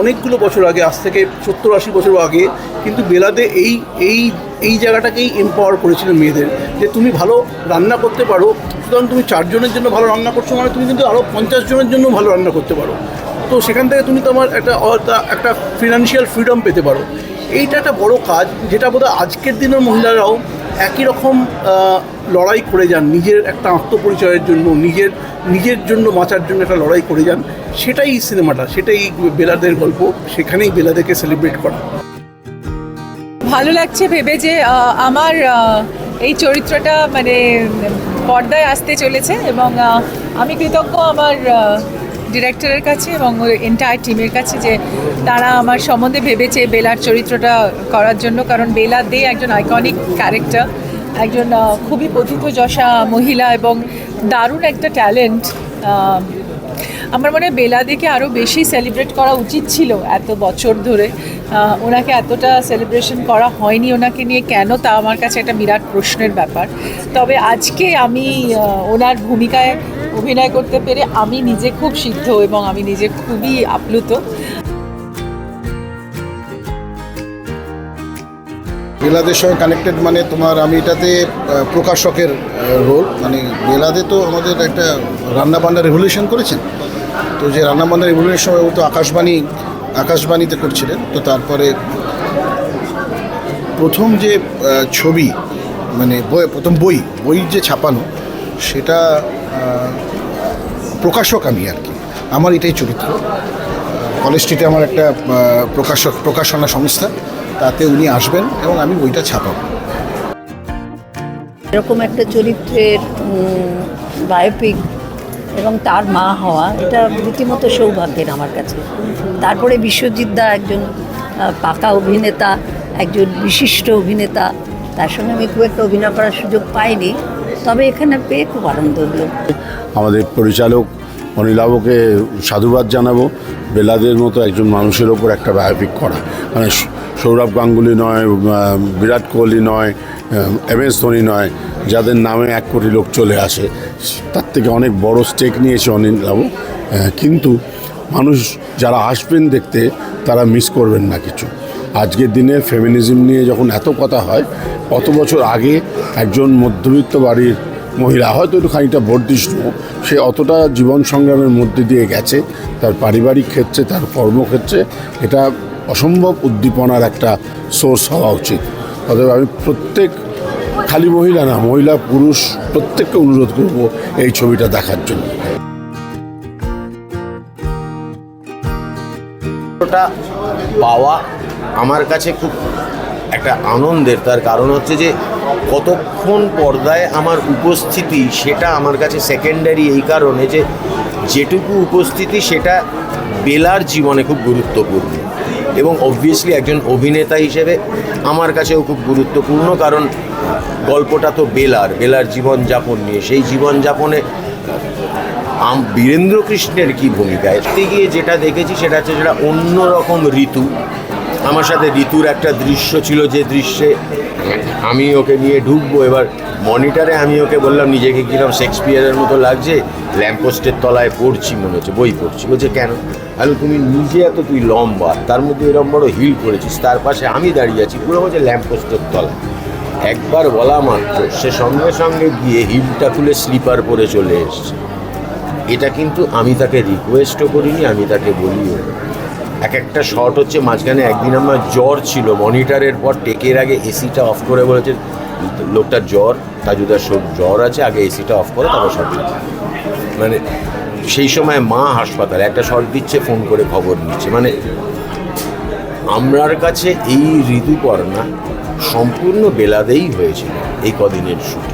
অনেকগুলো বছর আগে, আজ থেকে সত্তর আশি বছর আগে, কিন্তু বেলাতে এই এই এই জায়গাটাকেই এম্পাওয়ার করেছিল মেয়েদের। যে তুমি ভালো রান্না করতে পারো, সুতরাং তুমি চারজনের জন্য ভালো রান্না করছ মানে তুমি কিন্তু আরও পঞ্চাশ জনের জন্য ভালো রান্না করতে পারো। তো সেখান থেকে তুমি তোমার একটা একটা ফিনান্সিয়াল ফ্রিডম পেতে পারো। এইটা একটা বড় কাজ, যেটা বোধহয় আজকের দিনের মহিলারাও একই রকম লড়াই করে যান, নিজের একটা আত্মপরিচয়ের জন্য, নিজের নিজের জন্য বাঁচার জন্য একটা লড়াই করে যান, সেটাই সিনেমাটা, সেটাই বেলাদের গল্প, সেখানেই বেলাদেরকে সেলিব্রেট করা। ভালো লাগছে ভেবে যে আমার এই চরিত্রটা মানে পর্দায় আসতে চলেছে এবং আমি কৃতজ্ঞ আমার ডিরেক্টরের কাছে এবং এন্টায়ার টিমের কাছে যে তারা আমার সম্বন্ধে ভেবেছে বেলার চরিত্রটা করার জন্য। কারণ বেলা দে একজন আইকনিক ক্যারেক্টার একজন খুবই পথিতযশা মহিলা এবং দারুণ একটা ট্যালেন্ট আমার মনে হয় বেলাদিকে আরও বেশি সেলিব্রেট করা উচিত ছিল এত বছর ধরে। ওনাকে এতটা সেলিব্রেশন করা হয়নি ওনাকে নিয়ে। কেন তা আমার কাছে একটা বিরাট প্রশ্নের ব্যাপার। তবে আজকে আমি ওনার ভূমিকায় অভিনয় করতে পেরে আমি নিজে খুব সিদ্ধ এবং আমি নিজে খুবই আপ্লুত। বেলাদের সঙ্গে কানেক্টেড মানে তোমার আমি এটাতে প্রকাশকের রোল মানে বেলাদে তো আমাদের একটা রান্নাবান্না রেভলিউশন করেছেন। তো যে রান্নাবান্না রেভলিউশনের সময় ও তো আকাশবাণী, আকাশবাণীতে করছিলেন। তো তারপরে প্রথম যে ছবি মানে বই, প্রথম বই বই যে ছাপানো, সেটা প্রকাশক আমি আর কি। আমার এটাই চরিত্র। কলেজ স্ট্রিটে আমার একটা প্রকাশক, প্রকাশনা সংস্থা, তাতে উনি আসবেন এবং আমি বইটা ছাপাবো। এরকম একটা চরিত্রের বায়োপিক এবং তার মা হওয়া, এটা রীতিমতো সৌভাগ্যের আমার কাছে। তারপরে বিশ্বজিৎ দা একজন পাকা অভিনেতা, একজন বিশিষ্ট অভিনেতা, তার সঙ্গে আমি খুব একটা অভিনয় করার সুযোগ পাইনি, তবে এখানে পেয়ে খুব আনন্দ হলো। আমাদের পরিচালক অনিলাভকে সাধুবাদ জানাব। বেলাদের মতো একজন মানুষের ওপর একটা বায়োপিক করা। মানে সৌরভ গাঙ্গুলি নয় বিরাট কোহলি নয় এম এস ধোনি নয় যাদের নামে এক কোটি লোক চলে আসে তার থেকে অনেক বড় স্টেক নিয়েছে অনিলাভ আহ, কিন্তু মানুষ যারা আসবেন দেখতে তারা মিস করবেন না কিছু। আজকের দিনে ফেমিনিজম নিয়ে যখন এত কথা হয় অত বছর আগে একজন মধ্যবিত্ত বাড়ির মহিলা হয়তো একটু খানিকটা বর্ধিষ্ণু সে অতটা জীবন সংগ্রামের মধ্যে দিয়ে গেছে তার পারিবারিক ক্ষেত্রে তার কর্মক্ষেত্রে এটা অসম্ভব উদ্দীপনার একটা সোর্স হওয়া উচিত। অতএব আমি প্রত্যেক খালি মহিলা না, মহিলা, পুরুষ, প্রত্যেককে অনুরোধ করব এই ছবিটা দেখার জন্য। পাওয়া আমার কাছে খুব একটা আনন্দের। তার কারণ হচ্ছে যে, কতক্ষণ পর্দায় আমার উপস্থিতি সেটা আমার কাছে সেকেন্ডারি এই কারণে যে, যেটুকু উপস্থিতি সেটা বেলার জীবনে খুব গুরুত্বপূর্ণ। এবং অবভিয়াসলি একজন অভিনেতা হিসেবে আমার কাছেও খুব গুরুত্বপূর্ণ, কারণ গল্পটা তো বেলার বেলার জীবনযাপন নিয়ে। সেই জীবনযাপনে বীরেন্দ্র কৃষ্ণের কী ভূমিকা? এতে গিয়ে যেটা দেখেছি সেটা হচ্ছে যেটা অন্যরকম ঋতু। আমার সাথে ঋতুর একটা দৃশ্য ছিল যে দৃশ্যে আমি ওকে নিয়ে ঢুকবো। এবার মনিটরে আমি ওকে বললাম, নিজেকে কিরম শেক্সপিয়ারের মতো লাগছে? ল্যাম্পপোস্টের তলায় পড়ছি মনে হচ্ছে, বই পড়ছি। বলছে, কেন? আরে তুমি নিজে এত, তুই লম্বা, তার মধ্যে এরম বড় হিল করেছিস, তার পাশে আমি দাঁড়িয়ে আছি, পুরো হচ্ছে ল্যাম্পপোস্টের তলায় একবার বলা মাত্র, সে সঙ্গে সঙ্গে গিয়ে হিলটা খুলে স্লিপার পরে চলে এসছে। এটা কিন্তু আমি তাকে রিকোয়েস্টও করিনি, আমি তাকে বলিও নি। এক একটা শট হচ্ছে, মাঝখানে একদিন আমার জ্বর ছিল। মনিটরের পর টেকের আগে এসিটা অফ করে বলেছে, লোকটার জ্বর, তাজুদার জ্বর আছে, আগে এসিটা অফ করে, তারপর ঠিক মানে সেই সময় মা হাসপাতালে একটা শট দিচ্ছে ফোন করে খবর নিচ্ছে। মানে আমরার কাছে এই ঋতুপর্ণা সম্পূর্ণ বেলাদেই হয়েছিল এই কদিনের শুটে